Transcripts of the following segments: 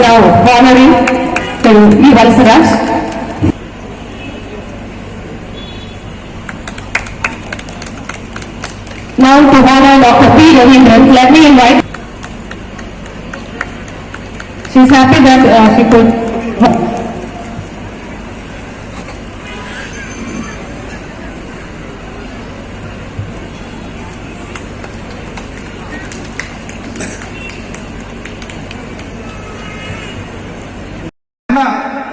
now honoring to E. Valsaraj. Now to honor Dr. P. Ravindran, let me invite. She's happy that she could.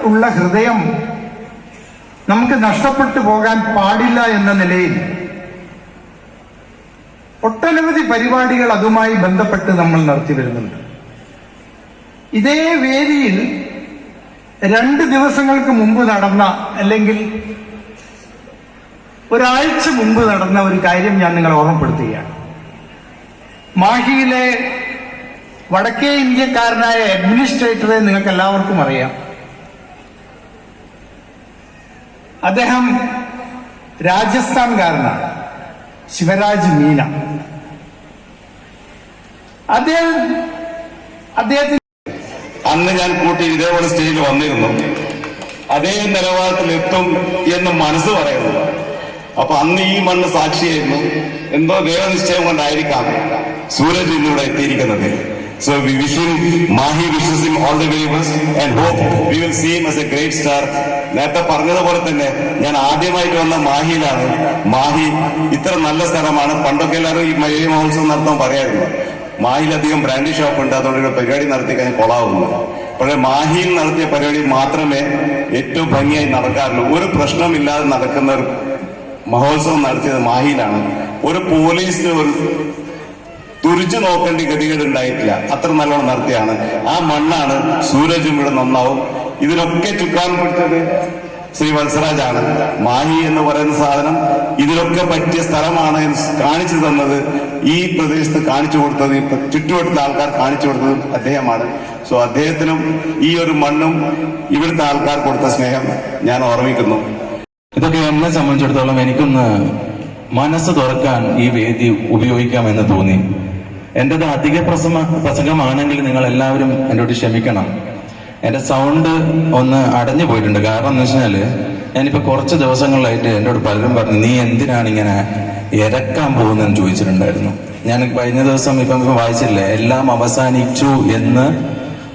ഉള്ള ഹൃദയം നമുക്ക് നഷ്ടപ്പെട്ടു പോകാൻ പാടില്ല എന്ന നിലയിൽ ഒട്ടനവധി പരിപാടികൾ അതുമായി ബന്ധപ്പെട്ട് നമ്മൾ നടത്തി വരുന്നുണ്ട്. ഇതേ വേദിയിൽ രണ്ട് ദിവസങ്ങൾക്ക് മുമ്പ് നടന്ന അല്ലെങ്കിൽ ഒരാഴ്ച മുമ്പ് നടന്ന ഒരു കാര്യം ഞാൻ നിങ്ങളെ ഓർമ്മപ്പെടുത്തുകയാണ്. മാഹിയിലെ വടക്കേ ഇന്ത്യക്കാരനായ അഡ്മിനിസ്ട്രേറ്ററെ നിങ്ങൾക്ക് എല്ലാവർക്കും അറിയാം. അദ്ദേഹം രാജസ്ഥാൻകാരനാണ് ശിവരാജ് മീന. അദ്ദേഹം അദ്ദേഹത്തിന് അന്ന് ഞാൻ കൂട്ടി ഇതേപോലെ സ്റ്റേജിൽ വന്നിരുന്നു. അതേ നിലവാരത്തിൽ എത്തും എന്ന് മനസ്സ് പറയുന്നു. അപ്പൊ അന്ന് ഈ മണ്ണ് സാക്ഷിയായിരുന്നു. എന്തോ ദൈവനിശ്ചയം കൊണ്ടായിരിക്കാം സൂരജ് ഇന്നിവിടെ എത്തിയിരിക്കുന്നത്. So we wish Mahi wishes all the best and hope we will see as a great star നേരത്തെ പറഞ്ഞതുപോലെ തന്നെ ഞാൻ ആദ്യമായിട്ട് വന്ന മാഹിയിലാണ്. മാഹി ഇത്ര നല്ല സ്ഥലമാണ്. പണ്ടൊക്കെ എല്ലാവരും ഈ മലയാളി മഹോത്സവം നടത്താൻ പറയായിരുന്നു. മാഹിയിലധികം ബ്രാൻഡ് ഷോപ്പ് ഉണ്ട്. അതുകൊണ്ട് ഇവിടെ പരിപാടി നടത്തി കഴിഞ്ഞാൽ കൊളാവുന്നു. പക്ഷേ മാഹിയിൽ നടത്തിയ പരിപാടി മാത്രമേ ഏറ്റവും ഭംഗിയായി നടക്കാറുള്ളൂ. ഒരു പ്രശ്നമില്ലാതെ നടക്കുന്ന ഒരു മഹോത്സവം നടത്തിയത് മാഹിയിലാണ്. ഒരു പോലീസിന് ഒരു തുരിച്ചു നോക്കേണ്ട ഗതികേട് ഉണ്ടായിട്ടില്ല. അത്ര നല്ലോണം നടത്തിയാണ്. ആ മണ്ണാണ് സൂരജും ഇവിടെ നന്നാവും. ഇതിനൊക്കെ ചുറ്റാൻ പിടിച്ചത് ശ്രീ വത്സരാജാണ്. മാഹി എന്ന് പറയുന്ന സാധനം ഇതിലൊക്കെ പറ്റിയ സ്ഥലമാണ് കാണിച്ചു തന്നത്. ഈ പ്രദേശത്ത് കാണിച്ചു കൊടുത്തത് ചുറ്റുവട്ടത്തെ ആൾക്കാർ കാണിച്ചു കൊടുത്തത് അദ്ദേഹമാണ്. സോ അദ്ദേഹത്തിനും ഈ ഒരു മണ്ണും ഇവിടുത്തെ ആൾക്കാർ കൊടുത്ത സ്നേഹം ഞാൻ ഓർമ്മിക്കുന്നു. ഇതൊക്കെ എന്നെ സംബന്ധിച്ചിടത്തോളം എനിക്കൊന്ന് മനസ്സ് തുറക്കാൻ ഈ വേദി ഉപയോഗിക്കാമെന്ന് തോന്നി. എന്റേത് അധിക പ്രസംഗ പ്രസംഗമാണെങ്കിൽ നിങ്ങൾ എല്ലാവരും എന്നോട് ക്ഷമിക്കണം. എന്റെ സൗണ്ട് ഒന്ന് അടഞ്ഞു പോയിട്ടുണ്ട്. കാരണം എന്ന് വെച്ചാൽ ഞാനിപ്പോ കുറച്ച് ദിവസങ്ങളിലായിട്ട് എന്നോട് പലരും പറഞ്ഞു നീ എന്തിനാണ് ഇങ്ങനെ ഇരക്കാൻ പോകുന്നതെന്ന് ചോദിച്ചിട്ടുണ്ടായിരുന്നു. ഞാൻ കഴിഞ്ഞ ദിവസം ഇപ്പം ഇപ്പം വായിച്ചില്ലേ എല്ലാം അവസാനിച്ചു എന്ന്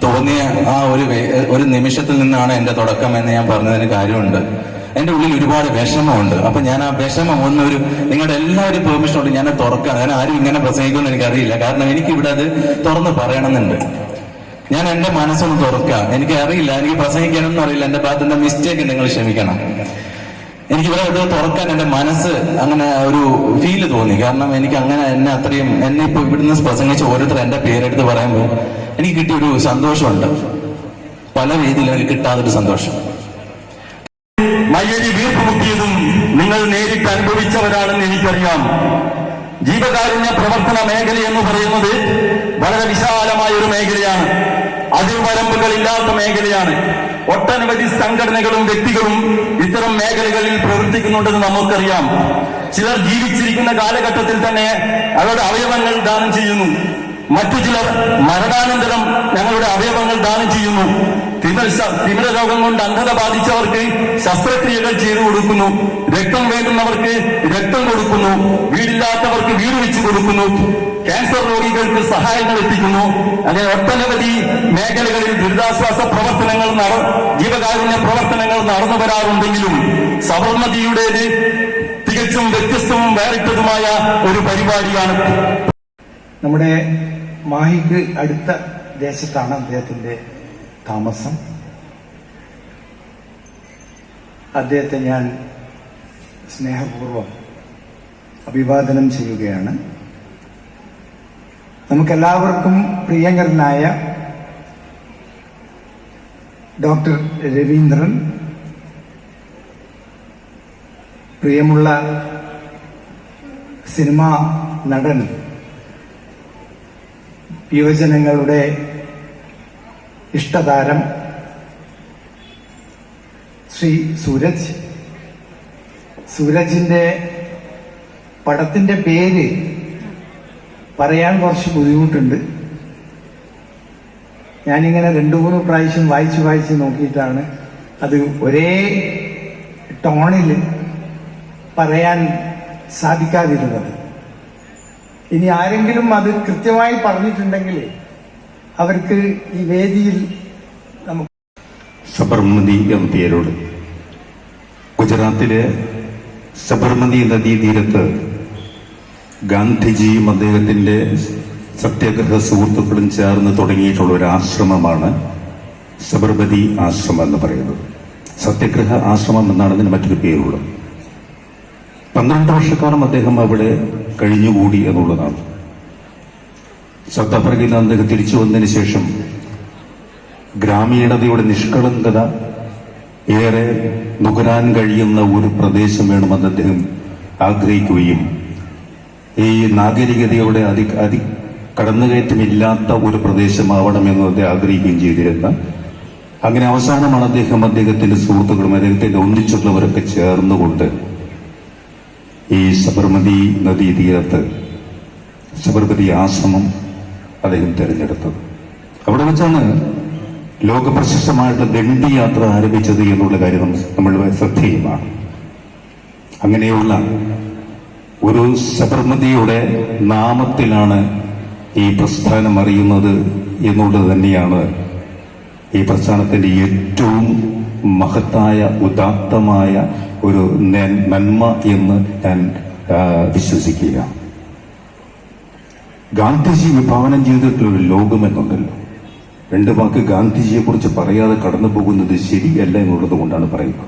തോന്നിയ ആ ഒരു ഒരു നിമിഷത്തിൽ നിന്നാണ് എന്റെ തുടക്കം എന്ന് ഞാൻ പറഞ്ഞതിന് കാര്യമുണ്ട്. എന്റെ ഉള്ളിൽ ഒരുപാട് വിഷമമുണ്ട്. അപ്പൊ ഞാൻ ആ വിഷമം ഒന്നൊരു നിങ്ങളുടെ എല്ലാവരും പെർമിഷനോട് ഞാൻ അത് തുറക്കാൻ ഞാൻ ആരും ഇങ്ങനെ പ്രസംഗിക്കുമെന്ന് എനിക്കറിയില്ല. കാരണം എനിക്കിവിടെ അത് തുറന്ന് പറയണമെന്നുണ്ട്. ഞാൻ എന്റെ മനസ്സൊന്ന് തുറക്കാം എനിക്ക് അറിയില്ല എനിക്ക് പ്രസംഗിക്കാനൊന്നും അറിയില്ല. എന്റെ ഭാഗത്ത് എന്താ മിസ്റ്റേക്ക് നിങ്ങൾ ക്ഷമിക്കണം. എനിക്ക് ഇവിടെ ഇത് തുറക്കാൻ എന്റെ മനസ്സ് അങ്ങനെ ഒരു ഫീൽ തോന്നി. കാരണം എനിക്ക് അങ്ങനെ എന്നെ അത്രയും എന്നെ ഇപ്പൊ ഇവിടുന്ന് പ്രസംഗിച്ച ഓരോരുത്തർ എന്റെ പേരെടുത്ത് പറയുമ്പോൾ എനിക്ക് കിട്ടിയ ഒരു സന്തോഷമുണ്ട്. പല രീതിയിലും എനിക്ക് കിട്ടാത്തൊരു സന്തോഷം. മയ്യഴി വീർപ്പുമുട്ടിയതും നിങ്ങൾ നേരിട്ട് അനുഭവിച്ചവരാണെന്ന് എനിക്കറിയാം. ജീവകാരുണ്യ പ്രവർത്തന മേഖല എന്ന് പറയുന്നത് വളരെ വിശാലമായ ഒരു മേഖലയാണ്. അതിർവരമ്പുകളില്ലാത്ത മേഖലയാണ്. ഒട്ടനവധി സംഘടനകളും വ്യക്തികളും ഇത്തരം മേഖലകളിൽ പ്രവർത്തിക്കുന്നുണ്ടെന്ന് നമുക്കറിയാം. ചിലർ ജീവിച്ചിരിക്കുന്ന കാലഘട്ടത്തിൽ തന്നെ അവരുടെ അവയവങ്ങൾ ദാനം ചെയ്യുന്നു. മറ്റു ചിലർ മരണാനന്തരം ഞങ്ങളുടെ അവയവങ്ങൾ ദാനം ചെയ്യുന്നു. തിമിര രോഗം കൊണ്ട് അന്ധത ബാധിച്ചവർക്ക് ശസ്ത്രക്രിയകൾ ചെയ്തു കൊടുക്കുന്നു. രക്തം വേണ്ടുന്നവർക്ക് രക്തം കൊടുക്കുന്നു. വീടില്ലാത്തവർക്ക് വീട് വെച്ച് കൊടുക്കുന്നു. ക്യാൻസർ രോഗികൾക്ക് സഹായങ്ങൾ എത്തിക്കുന്നു. അങ്ങനെ ഒട്ടനവധി മേഖലകളിൽ ദുരിതാശ്വാസ പ്രവർത്തനങ്ങൾ ജീവകാരുണ്യ പ്രവർത്തനങ്ങൾ നടന്നു വരാറുണ്ടെങ്കിലും സബർമതിയുടേത് തികച്ചും വ്യത്യസ്തവും വേറിട്ടതുമായ ഒരു പരിപാടിയാണ്. നമ്മുടെ മാഹിക്ക് അടുത്ത ദേശത്താണ് അദ്ദേഹത്തിന്റെ താമസം. അദ്ദേഹത്തെ ഞാൻ സ്നേഹപൂർവം അഭിവാദനം ചെയ്യുകയാണ്. നമുക്കെല്ലാവർക്കും പ്രിയങ്കരനായ ഡോക്ടർ രവീന്ദ്രൻ പ്രിയമുള്ള സിനിമാ നടൻ യുവജനങ്ങളുടെ ഇഷ്ടതാരം ശ്രീ സൂരജ്. സൂരജിന്റെ പടത്തിന്റെ പേര് പറയാൻ കുറച്ച് ബുദ്ധിമുട്ടുണ്ട്. ഞാനിങ്ങനെ രണ്ടു മൂന്ന് പ്രാവശ്യം വായിച്ച് വായിച്ച് നോക്കിയിട്ടാണ് അത് ഒരേ ടോണിൽ പറയാൻ സാധിക്കാതിരുന്നത്. ഇനി ആരെങ്കിലും അത് കൃത്യമായി പറഞ്ഞിട്ടുണ്ടെങ്കിൽ അവർക്ക് ഈ വേദിയിൽ നമുക്ക് സബർമതി എം പേരോട് ഗുജറാത്തിലെ സബർമതി നദീതീരത്ത് ഗാന്ധിജിയും അദ്ദേഹത്തിന്റെ സത്യാഗ്രഹ സുഹൃത്തുക്കളും ചേർന്ന് തുടങ്ങിയിട്ടുള്ള ഒരു ആശ്രമമാണ് സബർമതി ആശ്രമം എന്ന് പറയുന്നത്. സത്യഗ്രഹ ആശ്രമം എന്നാണ് അതിന് മറ്റൊരു പേരുള്ളത്. പന്ത്രണ്ട് വർഷക്കാലം അദ്ദേഹം അവിടെ കഴിഞ്ഞുകൂടി എന്നുള്ളതാണ്. സൗത്ത് അദ്ദേഹം തിരിച്ചു വന്നതിന് ശേഷം ഗ്രാമീണതയുടെ നിഷ്കളങ്കത ഏറെ നുകരാൻ കഴിയുന്ന ഒരു പ്രദേശം വേണമെന്ന് അദ്ദേഹം ആഗ്രഹിക്കുകയും ഈ നാഗരികതയുടെ അതി അതി കടന്നുകയറ്റമില്ലാത്ത ഒരു പ്രദേശമാവണമെന്ന് അദ്ദേഹം ആഗ്രഹിക്കുകയും ചെയ്തിരുന്ന അങ്ങനെ അവസാനമാണ് അദ്ദേഹം അദ്ദേഹത്തിന്റെ സുഹൃത്തുക്കളും അദ്ദേഹത്തിന്റെ ഒന്നിച്ചുള്ളവരൊക്കെ ചേർന്നുകൊണ്ട് ഈ സബർമതി നദീതീരത്ത് സബർമതി ആശ്രമം അദ്ദേഹം തിരഞ്ഞെടുത്തത് അവിടെ വെച്ചാണ് ലോകപ്രശസ്തമായിട്ട് ദണ്ഡി യാത്ര ആരംഭിച്ചത് എന്നുള്ള കാര്യം നമ്മ- നമ്മൾ ശ്രദ്ധേയമാണ്. അങ്ങനെയുള്ള ഒരു സബർമതിയുടെ നാമത്തിലാണ് ഈ പ്രസ്ഥാനം അറിയുന്നത് എന്നുള്ളത് തന്നെയാണ് ഈ പ്രസ്ഥാനത്തിന്റെ ഏറ്റവും മഹത്തായ ഉദാത്തമായ ഒരു നന്മ എന്ന് ഞാൻ വിശ്വസിക്കുക. ഗാന്ധിജി വിഭാവനം ചെയ്തിട്ടുള്ള ഒരു ലോകം എന്നുണ്ടല്ലോ രണ്ട് വാക്ക് ഗാന്ധിജിയെ കുറിച്ച് പറയാതെ കടന്നു പോകുന്നത് ശരിയല്ല എന്നുള്ളത് കൊണ്ടാണ് പറയുന്നത്.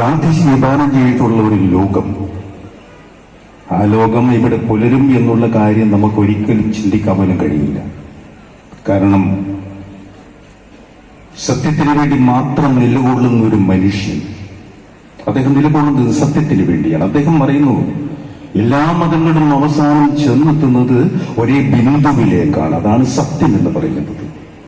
ഗാന്ധിജി വിഭാവനം ചെയ്തിട്ടുള്ള ഒരു ലോകം. ആ ലോകം ഇവിടെ പുലരും എന്നുള്ള കാര്യം നമുക്ക് ഒരിക്കലും ചിന്തിക്കാൻ പോലും കഴിയില്ല. കാരണം സത്യത്തിന് വേണ്ടി മാത്രം നിലകൊള്ളുന്ന ഒരു മനുഷ്യൻ അദ്ദേഹം നിലകൊള്ളുന്നത് സത്യത്തിന് വേണ്ടിയാണ്. അദ്ദേഹം പറയുന്നു എല്ലാ മതങ്ങളും അവസാനം ചെന്നെത്തുന്നത് ഒരേ ബിന്ദുവിലേക്കാണ്. അതാണ് സത്യം എന്ന് പറയുന്നത്.